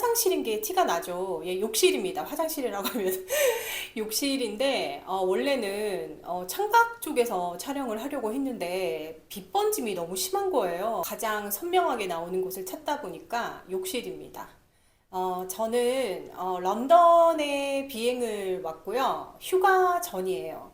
화장실인 게 티가 나죠. 예, 욕실입니다. 화장실이라고 하면 욕실인데 어, 원래는 어, 창밖 쪽에서 촬영을 하려고 했는데 빛 번짐이 너무 심한 거예요. 가장 선명하게 나오는 곳을 찾다 보니까 욕실입니다. 어, 저는 어, 런던에 비행을 왔고요. 휴가 전이에요.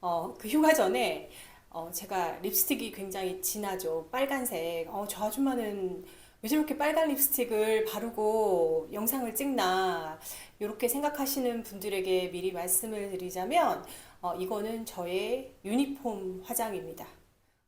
어, 그 휴가 전에 어, 제가 립스틱이 굉장히 진하죠. 빨간색. 어, 저 아줌마는 왜 저렇게 빨간 립스틱을 바르고 영상을 찍나. 이렇게 생각하시는 분들에게 미리 말씀을 드리자면, 어, 이거는 저의 유니폼 화장입니다.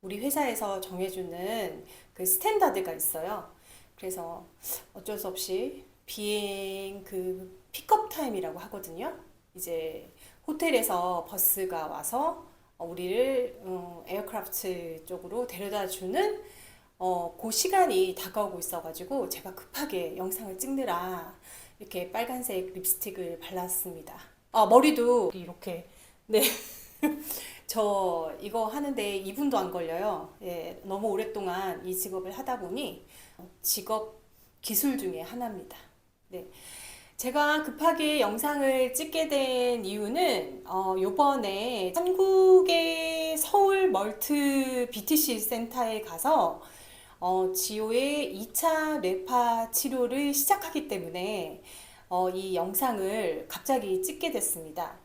우리 회사에서 정해주는 그 스탠다드가 있어요. 그래서 어쩔 수 없이 비행 그 픽업 타임이라고 하거든요. 이제 호텔에서 버스가 와서 어, 우리를 어, 에어크라프트 쪽으로 데려다 주는 어, 그 시간이 다가오고 있어가지고 제가 급하게 영상을 찍느라 이렇게 빨간색 립스틱을 발랐습니다. 아, 머리도 이렇게 네. 저 이거 하는데 2분도 안 걸려요. 예, 너무 오랫동안 이 직업을 하다 보니 직업 기술 중에 하나입니다. 네. 제가 급하게 영상을 찍게 된 이유는 어, 요번에 한국의 서울 멀트 BTC 센터에 가서 어, 지오의 2차 뇌파 치료를 시작하기 때문에 어, 이 영상을 갑자기 찍게 됐습니다.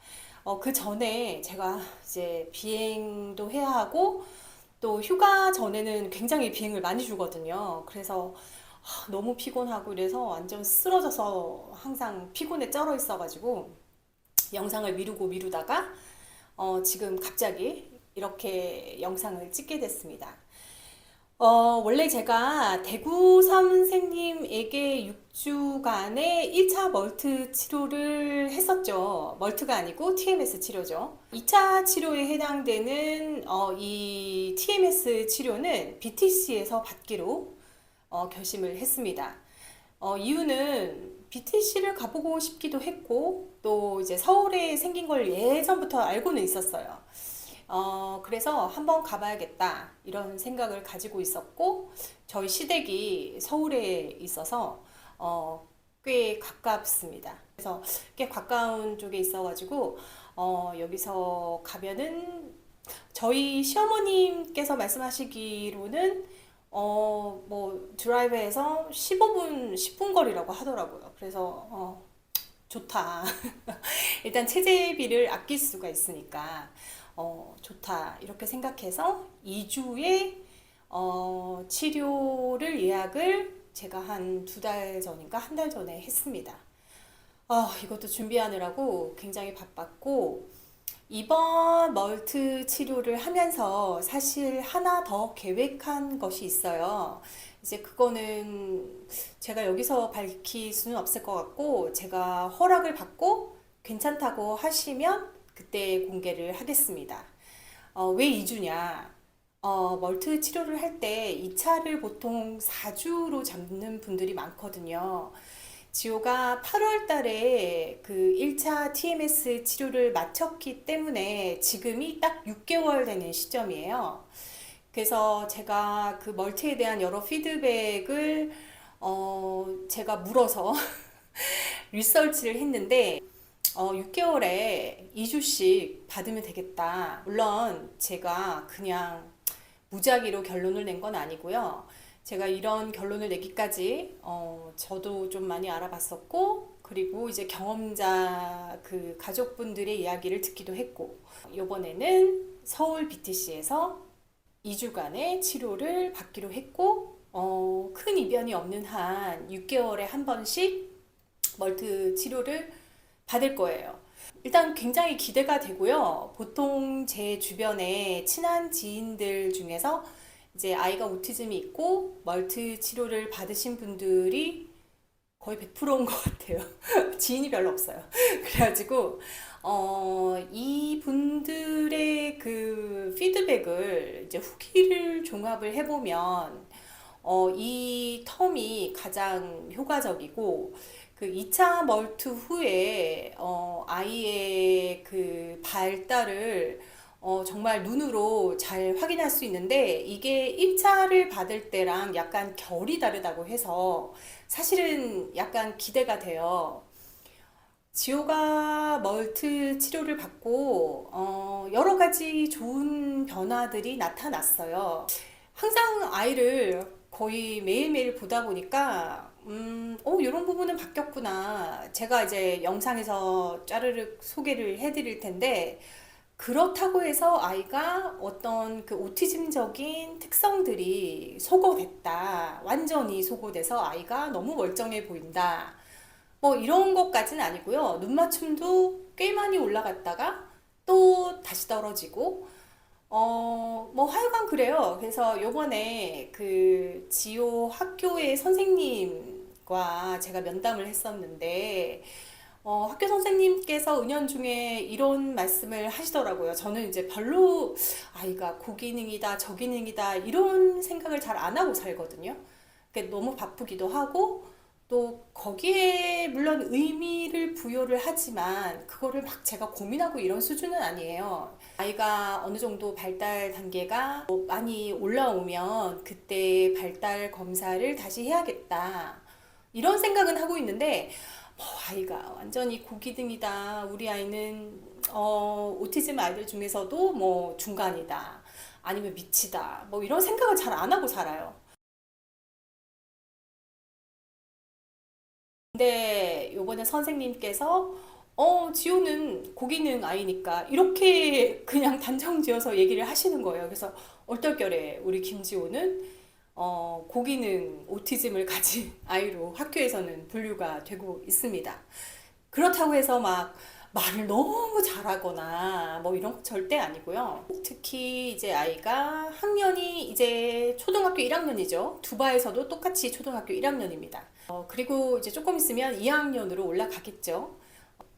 어, 그 전에 제가 이제 비행도 해야 하고 또 휴가 전에는 굉장히 비행을 많이 주거든요. 그래서 아, 너무 피곤하고 이래서 완전 쓰러져서 항상 피곤에 쩔어 있어가지고 영상을 미루고 미루다가 어, 지금 갑자기 이렇게 영상을 찍게 됐습니다. 어, 원래 제가 대구 선생님에게 6주간의 1차 멀트 치료를 했었죠. 멀트가 아니고 TMS 치료죠. 2차 치료에 해당되는 어, 이 TMS 치료는 BTC에서 받기로 어, 결심을 했습니다. 어, 이유는 BTC를 가보고 싶기도 했고, 또 이제 서울에 생긴 걸 예전부터 알고는 있었어요. 어, 그래서 한번 가봐야겠다, 이런 생각을 가지고 있었고, 저희 시댁이 서울에 있어서, 어, 꽤 가깝습니다. 그래서 꽤 가까운 쪽에 있어가지고, 어, 여기서 가면은, 저희 시어머님께서 말씀하시기로는 어, 뭐, 드라이브에서 15분, 10분 거리라고 하더라고요. 그래서, 어, 좋다. 일단 체재비를 아낄 수가 있으니까, 어, 좋다. 이렇게 생각해서 2주의, 어, 치료를 예약을 제가 한 두 달 전인가 한 달 전에 했습니다. 아, 이것도 준비하느라고 굉장히 바빴고, 이번 멀트 치료를 하면서 사실 하나 더 계획한 것이 있어요. 이제 그거는 제가 여기서 밝힐 수는 없을 것 같고, 제가 허락을 받고 괜찮다고 하시면 그때 공개를 하겠습니다. 어, 왜 2주냐? 어, 멀트 치료를 할 때 2차를 보통 4주로 잡는 분들이 많거든요. 지호가 8월 달에 그 1차 TMS 치료를 마쳤기 때문에 지금이 딱 6개월 되는 시점이에요. 그래서 제가 그 멀티에 대한 여러 피드백을 어, 제가 물어서 리서치를 했는데 어, 6개월에 2주씩 받으면 되겠다. 물론 제가 그냥 무작위로 결론을 낸 건 아니고요. 제가 이런 결론을 내기까지 어, 저도 좀 많이 알아봤었고 그리고 이제 경험자 그 가족분들의 이야기를 듣기도 했고 이번에는 서울 BTC에서 2주간의 치료를 받기로 했고 어, 큰 이변이 없는 한 6개월에 한 번씩 멀트 치료를 받을 거예요. 일단 굉장히 기대가 되고요. 보통 제 주변에 친한 지인들 중에서 이제 아이가 오티즘이 있고 멀트 치료를 받으신 분들이 거의 100%인 것 같아요. 지인이 별로 없어요. 그래가지고 어, 이 분들의 그 피드백을 이제 후기를 종합을 해보면 어, 이 텀이 가장 효과적이고 그 2차 멀트 후에 어, 아이의 그 발달을 어, 정말 눈으로 잘 확인할 수 있는데 이게 입자를 받을 때랑 약간 결이 다르다고 해서 사실은 약간 기대가 돼요. 지호가 멀트 치료를 받고 어, 여러 가지 좋은 변화들이 나타났어요. 항상 아이를 거의 매일매일 보다 보니까 음, 어, 이런 부분은 바뀌었구나. 제가 이제 영상에서 짜르륵 소개를 해드릴 텐데 그렇다고 해서 아이가 어떤 그 오티즘적인 특성들이 소거됐다. 완전히 소거돼서 아이가 너무 멀쩡해 보인다. 뭐 이런 것까지는 아니고요. 눈 맞춤도 꽤 많이 올라갔다가 또 다시 떨어지고 어, 뭐 하여간 그래요. 그래서 요번에 그 지호 학교의 선생님과 제가 면담을 했었는데 어, 학교 선생님께서 은연중에 이런 말씀을 하시더라고요. 저는 이제 별로 아이가 고기능이다, 저기능이다 이런 생각을 잘 안 하고 살거든요. 너무 바쁘기도 하고 또 거기에 물론 의미를 부여를 하지만 그거를 막 제가 고민하고 이런 수준은 아니에요. 아이가 어느 정도 발달 단계가 뭐 많이 올라오면 그때 발달 검사를 다시 해야겠다. 이런 생각은 하고 있는데 뭐 아이가 완전히 고기등이다. 우리 아이는 어, 오티즘 아이들 중에서도 뭐 중간이다. 아니면 미치다. 뭐 이런 생각을 잘 안 하고 살아요. 근데 요번에 선생님께서 어, 지호는 고기능 아이니까 이렇게 그냥 단정 지어서 얘기를 하시는 거예요. 그래서 얼떨결에 우리 김지호는 어, 고기능 오티즘을 가진 아이로 학교에서는 분류가 되고 있습니다. 그렇다고 해서 막 말을 너무 잘하거나 뭐 이런 거 절대 아니고요. 특히 이제 아이가 학년이 이제 초등학교 1학년이죠. 두바에서도 똑같이 초등학교 1학년입니다. 어, 그리고 이제 조금 있으면 2학년으로 올라가겠죠.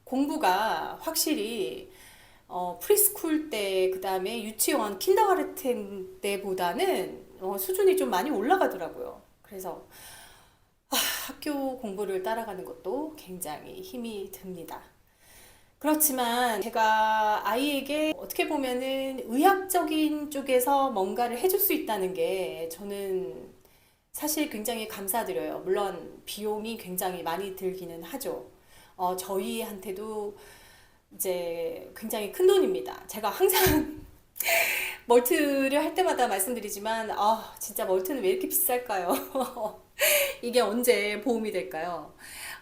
공부가 확실히 어, 프리스쿨 때, 그 다음에 유치원, 킨더가르텐 때보다는 어, 수준이 좀 많이 올라가더라고요. 그래서 아, 학교 공부를 따라가는 것도 굉장히 힘이 듭니다. 그렇지만 제가 아이에게 어떻게 보면은 의학적인 쪽에서 뭔가를 해줄 수 있다는 게 저는 사실 굉장히 감사드려요. 물론 비용이 굉장히 많이 들기는 하죠. 어, 저희한테도 이제 굉장히 큰 돈입니다. 제가 항상 멀트를 할 때마다 말씀드리지만, 아, 진짜 멀트는 왜 이렇게 비쌀까요? 이게 언제 보험이 될까요?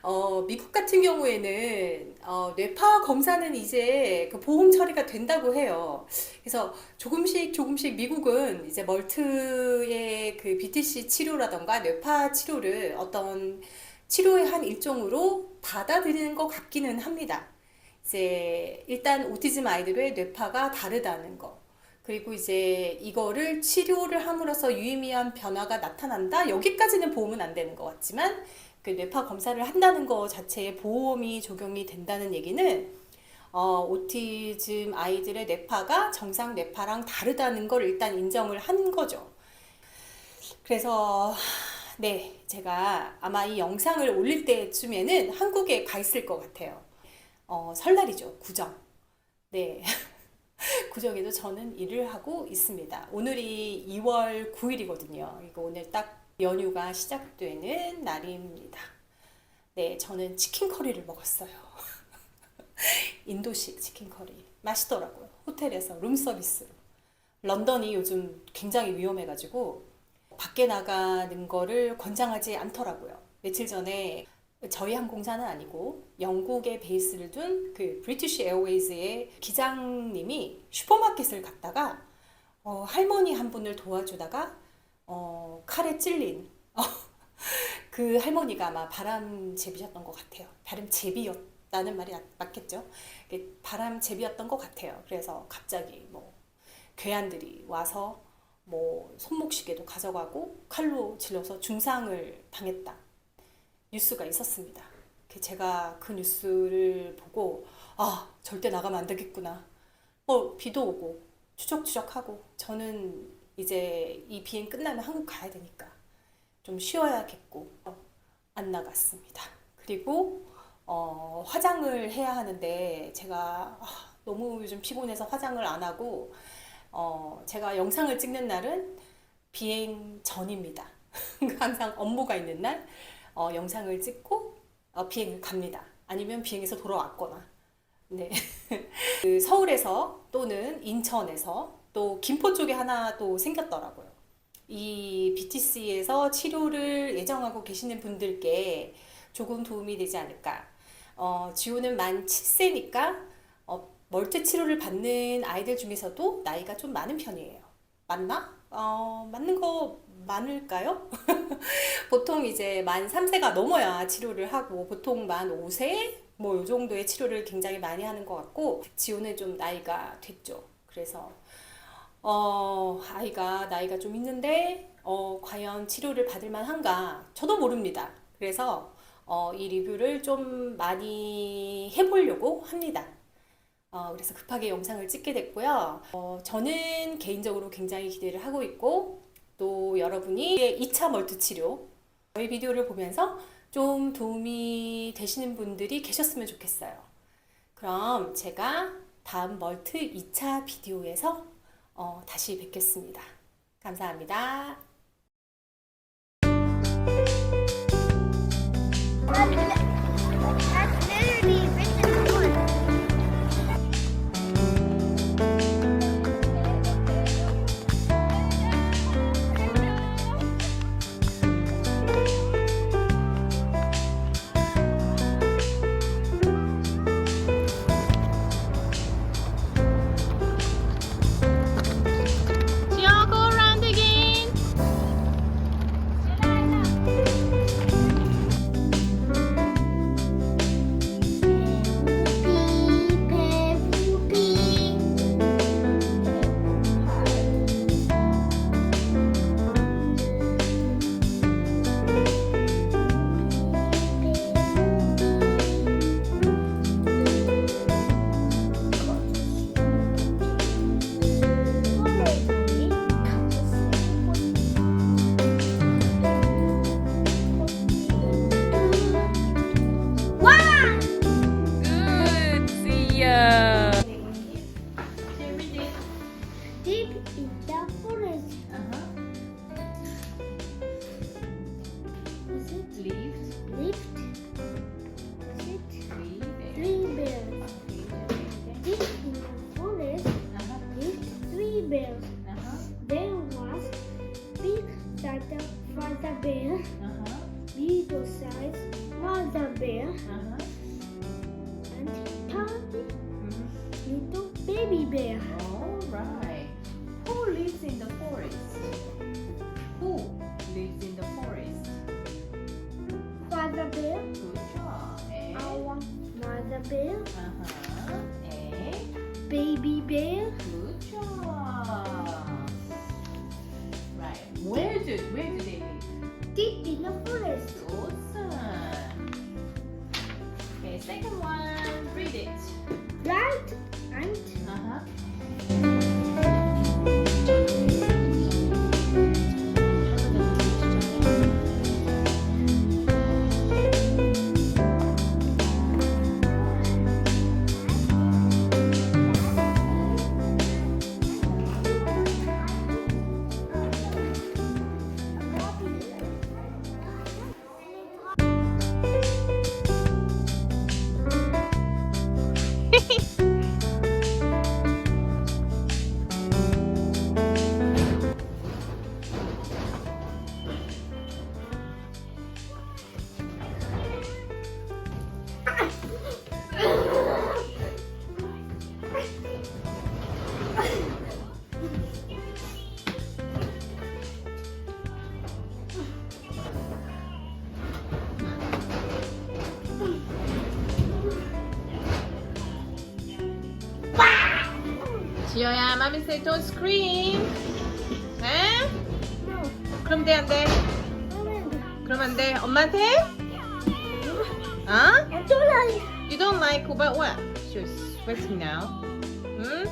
어, 미국 같은 경우에는 어, 뇌파 검사는 이제 그 보험 처리가 된다고 해요. 그래서 조금씩 조금씩 미국은 이제 멀트의 그 BTC 치료라던가 뇌파 치료를 어떤 치료의 한 일종으로 받아들이는 것 같기는 합니다. 이제 일단 오티즘 아이들의 뇌파가 다르다는 거. 그리고 이제 이거를 치료를 함으로써 유의미한 변화가 나타난다? 여기까지는 보험은 안 되는 것 같지만 그 뇌파 검사를 한다는 것 자체에 보험이 적용이 된다는 얘기는 어, 오티즘 아이들의 뇌파가 정상 뇌파랑 다르다는 걸 일단 인정을 한 거죠. 그래서 네, 제가 아마 이 영상을 올릴 때쯤에는 한국에 가 있을 것 같아요. 어, 설날이죠. 구정. 네. 구정에도 저는 일을 하고 있습니다. 오늘이 2월 9일이거든요. 이거 오늘 딱 연휴가 시작되는 날입니다. 네, 저는 치킨 커리를 먹었어요. 인도식 치킨 커리. 맛있더라고요. 호텔에서 룸 서비스로. 런던이 요즘 굉장히 위험해가지고 밖에 나가는 거를 권장하지 않더라고요. 며칠 전에 저희 항공사는 아니고 영국에 베이스를 둔 그 브리티시 에어웨이즈의 기장님이 슈퍼마켓을 갔다가 어, 할머니 한 분을 도와주다가 어, 칼에 찔린 어, 그 할머니가 아마 바람제비였던 것 같아요. 바람제비였다는 말이 맞겠죠? 바람제비였던 것 같아요. 그래서 갑자기 뭐 괴한들이 와서 뭐 손목시계도 가져가고 칼로 질러서 중상을 당했다. 뉴스가 있었습니다. 제가 그 뉴스를 보고 아 절대 나가면 안 되겠구나. 어 비도 오고 추적추적하고 저는 이제 이 비행 끝나면 한국 가야 되니까 좀 쉬어야겠고 어, 안 나갔습니다. 그리고 어, 화장을 해야 하는데 제가 아, 너무 요즘 피곤해서 화장을 안 하고 어, 제가 영상을 찍는 날은 비행 전입니다. 항상 업무가 있는 날 어, 영상을 찍고 어, 비행을 갑니다. 아니면 비행에서 돌아왔거나. 네. 그 서울에서 또는 인천에서 또 김포 쪽에 하나 또 생겼더라고요. 이 BTC에서 치료를 예정하고 계시는 분들께 조금 도움이 되지 않을까. 어, 지호는 만 7세니까 어, 멀티 치료를 받는 아이들 중에서도 나이가 좀 많은 편이에요. 맞나? 어, 맞는 거 많을까요? 보통 이제 만 3세가 넘어야 치료를 하고 보통 만 5세 뭐 요 정도의 치료를 굉장히 많이 하는 것 같고 지호는 좀 나이가 됐죠. 그래서 어, 아이가 나이가 좀 있는데 어, 과연 치료를 받을 만한가? 저도 모릅니다. 그래서 어, 이 리뷰를 좀 많이 해보려고 합니다. 어, 그래서 급하게 영상을 찍게 됐고요. 어, 저는 개인적으로 굉장히 기대를 하고 있고, 또 여러분이 2차 멀티 치료, 저희 비디오를 보면서 좀 도움이 되시는 분들이 계셨으면 좋겠어요. 그럼 제가 다음 멀트 2차 비디오에서 어, 다시 뵙겠습니다. 감사합니다. That's baby bear, good job. Right. Where do where do they live? deep in the forest. Awesome. Okay, second one. Read it. Right and Uh-huh. 지효야, mommy say don't scream. 에? 그럼 돼, 안 돼? 그럼 안 돼. 엄마한테 해? 어? You don't like but what? She's sweating now. 응?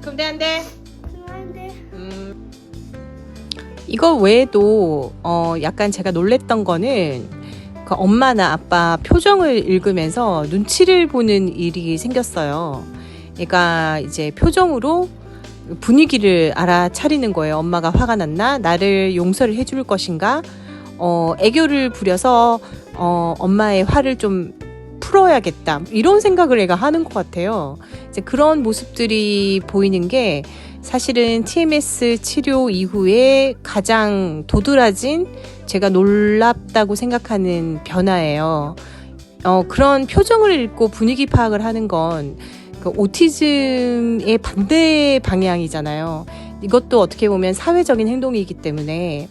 그럼 돼, 안 돼? 음. 이거 외에도 어 약간 제가 놀랬던 거는 그 엄마나 아빠 표정을 읽으면서 눈치를 보는 일이 생겼어요. 얘가 이제 표정으로 분위기를 알아차리는 거예요. 엄마가 화가 났나? 나를 용서를 해줄 것인가? 어, 애교를 부려서 어, 엄마의 화를 좀 풀어야겠다. 이런 생각을 애가 하는 것 같아요. 이제 그런 모습들이 보이는 게 사실은 TMS 치료 이후에 가장 도드라진 제가 놀랍다고 생각하는 변화예요. 어, 그런 표정을 읽고 분위기 파악을 하는 건 그 오티즘의 반대 방향이잖아요. 이것도 어떻게 보면 사회적인 행동이기 때문에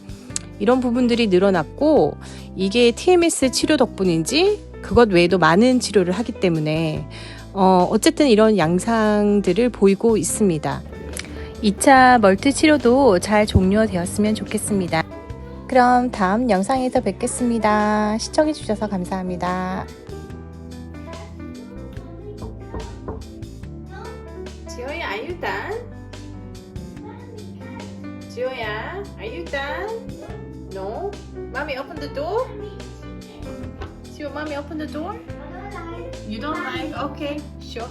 이런 부분들이 늘어났고 이게 TMS 치료 덕분인지 그것 외에도 많은 치료를 하기 때문에 어, 어쨌든 이런 양상들을 보이고 있습니다. 2차 멀티 치료도 잘 종료되었으면 좋겠습니다. 그럼 다음 영상에서 뵙겠습니다. 시청해주셔서 감사합니다. Mommy, open the door? 지호, mommy, open the door? You don't like? Okay, sure.